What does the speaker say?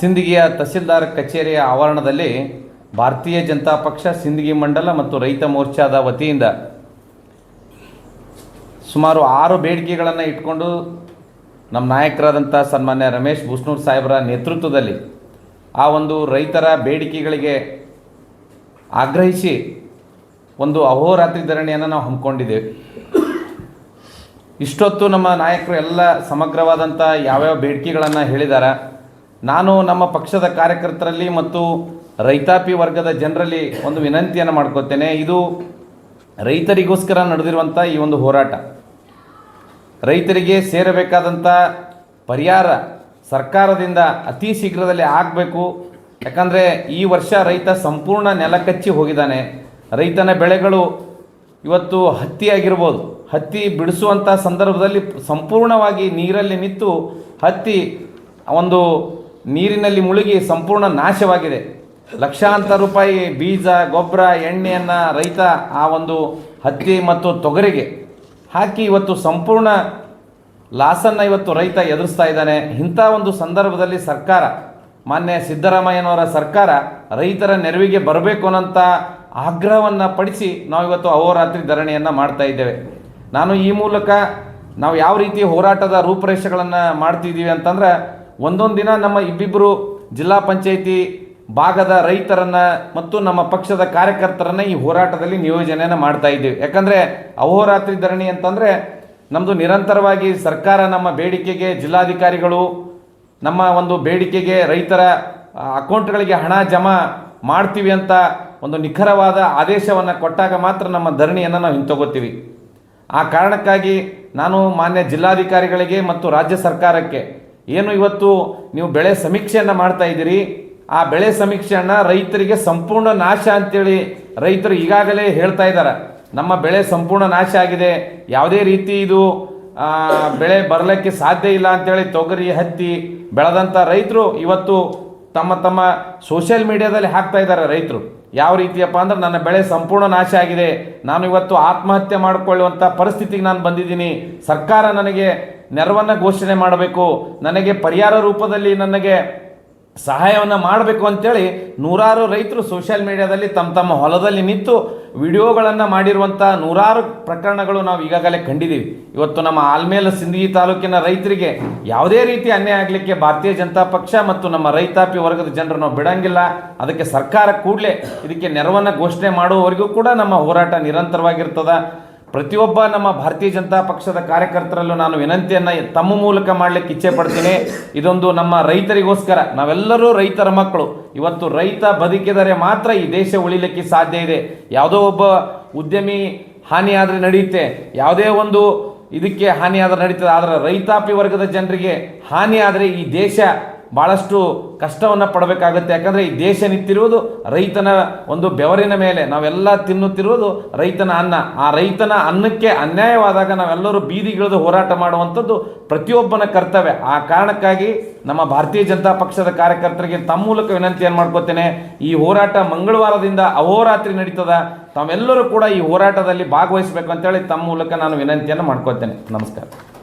ಸಿಂದಗಿಯ ತಹಸೀಲ್ದಾರ್ ಕಚೇರಿಯ ಆವರಣದಲ್ಲಿ ಭಾರತೀಯ ಜನತಾ ಪಕ್ಷ, ಸಿಂದಗಿ ಮಂಡಲ ಮತ್ತು ರೈತ ಮೋರ್ಚಾದ ವತಿಯಿಂದ ಸುಮಾರು ಆರು ಬೇಡಿಕೆಗಳನ್ನು ಇಟ್ಕೊಂಡು ನಮ್ಮ ನಾಯಕರಾದಂಥ ಸನ್ಮಾನ್ಯ ರಮೇಶ್ ಬುಸ್ನೂರ್ ಸಾಹೇಬರ ನೇತೃತ್ವದಲ್ಲಿ ಆ ಒಂದು ರೈತರ ಬೇಡಿಕೆಗಳಿಗೆ ಆಗ್ರಹಿಸಿ ಒಂದು ಅಹೋರಾತ್ರಿ ಧರಣಿಯನ್ನು ನಾವು ಹಮ್ಮಿಕೊಂಡಿದ್ದೇವೆ. ಇಷ್ಟೊತ್ತು ನಮ್ಮ ನಾಯಕರು ಎಲ್ಲ ಸಮಗ್ರವಾದಂಥ ಯಾವ್ಯಾವ ಬೇಡಿಕೆಗಳನ್ನು ಹೇಳಿದ್ದಾರೆ ನಾನು ನಮ್ಮ ಪಕ್ಷದ ಕಾರ್ಯಕರ್ತರಲ್ಲಿ ಮತ್ತು ರೈತಾಪಿ ವರ್ಗದ ಜನರಲ್ಲಿ ಒಂದು ವಿನಂತಿಯನ್ನು ಮಾಡ್ಕೋತೇನೆ. ಇದು ರೈತರಿಗೋಸ್ಕರ ನಡೆದಿರುವಂಥ ಈ ಒಂದು ಹೋರಾಟ. ರೈತರಿಗೆ ಸೇರಬೇಕಾದಂಥ ಪರಿಹಾರ ಸರ್ಕಾರದಿಂದ ಅತಿ ಶೀಘ್ರದಲ್ಲಿ ಆಗಬೇಕು. ಯಾಕಂದರೆ ಈ ವರ್ಷ ರೈತ ಸಂಪೂರ್ಣ ನೆಲ ಕಚ್ಚಿ ಹೋಗಿದ್ದಾನೆ. ರೈತನ ಬೆಳೆಗಳು ಇವತ್ತು ಹತ್ತಿ ಆಗಿರ್ಬೋದು, ಹತ್ತಿ ಬಿಡಿಸುವಂಥ ಸಂದರ್ಭದಲ್ಲಿ ಸಂಪೂರ್ಣವಾಗಿ ನೀರಲ್ಲಿ ನಿಂತು ಹತ್ತಿ ಒಂದು ನೀರಿನಲ್ಲಿ ಮುಳುಗಿ ಸಂಪೂರ್ಣ ನಾಶವಾಗಿದೆ. ಲಕ್ಷಾಂತರ ರೂಪಾಯಿ ಬೀಜ, ಗೊಬ್ಬರ, ಎಣ್ಣೆಯನ್ನು ರೈತ ಆ ಒಂದು ಹತ್ತಿ ಮತ್ತು ತೊಗರಿಗೆ ಹಾಕಿ ಇವತ್ತು ಸಂಪೂರ್ಣ ಲಾಸನ್ನು ಇವತ್ತು ರೈತ ಎದುರಿಸ್ತಾ ಇದ್ದಾನೆ. ಇಂಥ ಒಂದು ಸಂದರ್ಭದಲ್ಲಿ ಸರ್ಕಾರ, ಮಾನ್ಯ ಸಿದ್ದರಾಮಯ್ಯನವರ ಸರ್ಕಾರ ರೈತರ ನೆರವಿಗೆ ಬರಬೇಕು ಅನ್ನೋಂಥ ಆಗ್ರಹವನ್ನು ಪಡಿಸಿ ನಾವು ಇವತ್ತು ಅಹೋರಾತ್ರಿ ಧರಣಿಯನ್ನು ಮಾಡ್ತಾ ಇದ್ದೇವೆ. ನಾನು ಈ ಮೂಲಕ ನಾವು ಯಾವ ರೀತಿ ಹೋರಾಟದ ರೂಪರೇಷೆಗಳನ್ನು ಮಾಡ್ತಿದ್ದೀವಿ ಅಂತಂದ್ರೆ ಒಂದೊಂದು ದಿನ ನಮ್ಮ ಇಬ್ಬಿಬ್ಬರು ಜಿಲ್ಲಾ ಪಂಚಾಯಿತಿ ಭಾಗದ ರೈತರನ್ನ ಮತ್ತು ನಮ್ಮ ಪಕ್ಷದ ಕಾರ್ಯಕರ್ತರನ್ನ ಈ ಹೋರಾಟದಲ್ಲಿ ನಿಯೋಜನೆಯನ್ನು ಮಾಡ್ತಾ ಇದ್ದೀವಿ. ಯಾಕಂದರೆ ಅಹೋರಾತ್ರಿ ಧರಣಿ ಅಂತಂದರೆ ನಮ್ಮದು ನಿರಂತರವಾಗಿ ಸರ್ಕಾರ ನಮ್ಮ ಬೇಡಿಕೆಗೆ ಜಿಲ್ಲಾಧಿಕಾರಿಗಳು, ನಮ್ಮ ಒಂದು ಬೇಡಿಕೆಗೆ ರೈತರ ಅಕೌಂಟ್ಗಳಿಗೆ ಹಣ ಜಮಾ ಮಾಡ್ತೀವಿ ಅಂತ ಒಂದು ನಿಖರವಾದ ಆದೇಶವನ್ನು ಕೊಟ್ಟಾಗ ಮಾತ್ರ ನಮ್ಮ ಧರಣಿಯನ್ನು ನಾವು ಹಿಂತಗೋತೀವಿ. ಆ ಕಾರಣಕ್ಕಾಗಿ ನಾನು ಮಾನ್ಯ ಜಿಲ್ಲಾಧಿಕಾರಿಗಳಿಗೆ ಮತ್ತು ರಾಜ್ಯ ಸರ್ಕಾರಕ್ಕೆ ಏನು ಇವತ್ತು ನೀವು ಬೆಳೆ ಸಮೀಕ್ಷೆಯನ್ನು ಮಾಡ್ತಾ ಇದ್ದೀರಿ? ಆ ಬೆಳೆ ಸಮೀಕ್ಷೆಯನ್ನು ರೈತರಿಗೆ ಸಂಪೂರ್ಣ ನಾಶ ಅಂತೇಳಿ ರೈತರು ಈಗಾಗಲೇ ಹೇಳ್ತಾ ಇದ್ದಾರೆ. ನಮ್ಮ ಬೆಳೆ ಸಂಪೂರ್ಣ ನಾಶ ಆಗಿದೆ. ಯಾವುದೇ ರೀತಿ ಇದು ಬೆಳೆ ಬರಲಿಕ್ಕೆ ಸಾಧ್ಯ ಇಲ್ಲ ಅಂತೇಳಿ ತೊಗರಿ, ಹತ್ತಿ ಬೆಳೆದಂಥ ರೈತರು ಇವತ್ತು ತಮ್ಮ ತಮ್ಮ ಸೋಷಿಯಲ್ ಮೀಡಿಯಾದಲ್ಲಿ ಹಾಕ್ತಾ ಇದ್ದಾರೆ ರೈತರು. ಯಾವ ರೀತಿಯಪ್ಪ ಅಂದ್ರೆ ನನ್ನ ಬೆಳೆ ಸಂಪೂರ್ಣ ನಾಶ ಆಗಿದೆ. ನಾನು ಇವತ್ತು ಆತ್ಮಹತ್ಯೆ ಮಾಡಿಕೊಳ್ಳುವಂಥ ಪರಿಸ್ಥಿತಿಗೆ ನಾನು ಬಂದಿದ್ದೀನಿ. ಸರ್ಕಾರ ನನಗೆ ನೆರವನ್ನು ಘೋಷಣೆ ಮಾಡಬೇಕು. ನನಗೆ ಪರಿಹಾರ ರೂಪದಲ್ಲಿ ನನಗೆ ಸಹಾಯವನ್ನು ಮಾಡಬೇಕು ಅಂತೇಳಿ ನೂರಾರು ರೈತರು ಸೋಷಿಯಲ್ ಮೀಡಿಯಾದಲ್ಲಿ ತಮ್ಮ ತಮ್ಮ ಹೊಲದಲ್ಲಿ ನಿಂತು ವಿಡಿಯೋಗಳನ್ನು ಮಾಡಿರುವಂಥ ನೂರಾರು ಪ್ರಕರಣಗಳು ನಾವು ಈಗಾಗಲೇ ಕಂಡಿದ್ದೀವಿ. ಇವತ್ತು ನಮ್ಮ ಆಲ್ಮೇಲ ಸಿಂದಗಿ ತಾಲೂಕಿನ ರೈತರಿಗೆ ಯಾವುದೇ ರೀತಿ ಅನ್ಯಾಯ ಆಗಲಿಕ್ಕೆ ಭಾರತೀಯ ಜನತಾ ಪಕ್ಷ ಮತ್ತು ನಮ್ಮ ರೈತಾಪಿ ವರ್ಗದ ಜನರು ನಾವು ಬಿಡಂಗಿಲ್ಲ. ಅದಕ್ಕೆ ಸರ್ಕಾರ ಕೂಡಲೇ ಇದಕ್ಕೆ ನೆರವನ್ನು ಘೋಷಣೆ ಮಾಡುವವರೆಗೂ ಕೂಡ ನಮ್ಮ ಹೋರಾಟ ನಿರಂತರವಾಗಿರ್ತದ. ಪ್ರತಿಯೊಬ್ಬ ನಮ್ಮ ಭಾರತೀಯ ಜನತಾ ಪಕ್ಷದ ಕಾರ್ಯಕರ್ತರಲ್ಲೂ ನಾನು ವಿನಂತಿಯನ್ನು ತಮ್ಮ ಮೂಲಕ ಮಾಡಲಿಕ್ಕೆ ಇಚ್ಛೆ ಪಡ್ತೀನಿ. ಇದೊಂದು ನಮ್ಮ ರೈತರಿಗೋಸ್ಕರ, ನಾವೆಲ್ಲರೂ ರೈತರ ಮಕ್ಕಳು. ಇವತ್ತು ರೈತ ಬದುಕಿದರೆ ಮಾತ್ರ ಈ ದೇಶ ಉಳಿಲಿಕ್ಕೆ ಸಾಧ್ಯ ಇದೆ. ಯಾವುದೋ ಒಬ್ಬ ಉದ್ಯಮಿ ಹಾನಿಯಾದರೆ ನಡೆಯುತ್ತೆ. ಯಾವುದೇ ಒಂದು ಇದಕ್ಕೆ ಹಾನಿ ಆದರೆ ನಡೀತದೆ. ಆದರೆ ರೈತಾಪಿ ವರ್ಗದ ಜನರಿಗೆ ಹಾನಿಯಾದರೆ ಈ ದೇಶ ಭಾಳಷ್ಟು ಕಷ್ಟವನ್ನು ಪಡಬೇಕಾಗುತ್ತೆ. ಯಾಕಂದರೆ ಈ ದೇಶ ನಿಂತಿರುವುದು ರೈತನ ಒಂದು ಬೆವರಿನ ಮೇಲೆ. ನಾವೆಲ್ಲ ತಿನ್ನುತ್ತಿರುವುದು ರೈತನ ಅನ್ನ. ಆ ರೈತನ ಅನ್ನಕ್ಕೆ ಅನ್ಯಾಯವಾದಾಗ ನಾವೆಲ್ಲರೂ ಬೀದಿಗಿಳಿದು ಹೋರಾಟ ಮಾಡುವಂಥದ್ದು ಪ್ರತಿಯೊಬ್ಬನ ಕರ್ತವ್ಯ. ಆ ಕಾರಣಕ್ಕಾಗಿ ನಮ್ಮ ಭಾರತೀಯ ಜನತಾ ಪಕ್ಷದ ಕಾರ್ಯಕರ್ತರಿಗೆ ತಮ್ಮ ಮೂಲಕ ವಿನಂತಿಯನ್ನು ಮಾಡ್ಕೋತೇನೆ, ಈ ಹೋರಾಟ ಮಂಗಳವಾರದಿಂದ ಅಹೋರಾತ್ರಿ ನಡೀತದ. ತಾವೆಲ್ಲರೂ ಕೂಡ ಈ ಹೋರಾಟದಲ್ಲಿ ಭಾಗವಹಿಸಬೇಕು ಅಂತೇಳಿ ತಮ್ಮ ಮೂಲಕ ನಾನು ವಿನಂತಿಯನ್ನು ಮಾಡ್ಕೋತೇನೆ. ನಮಸ್ಕಾರ.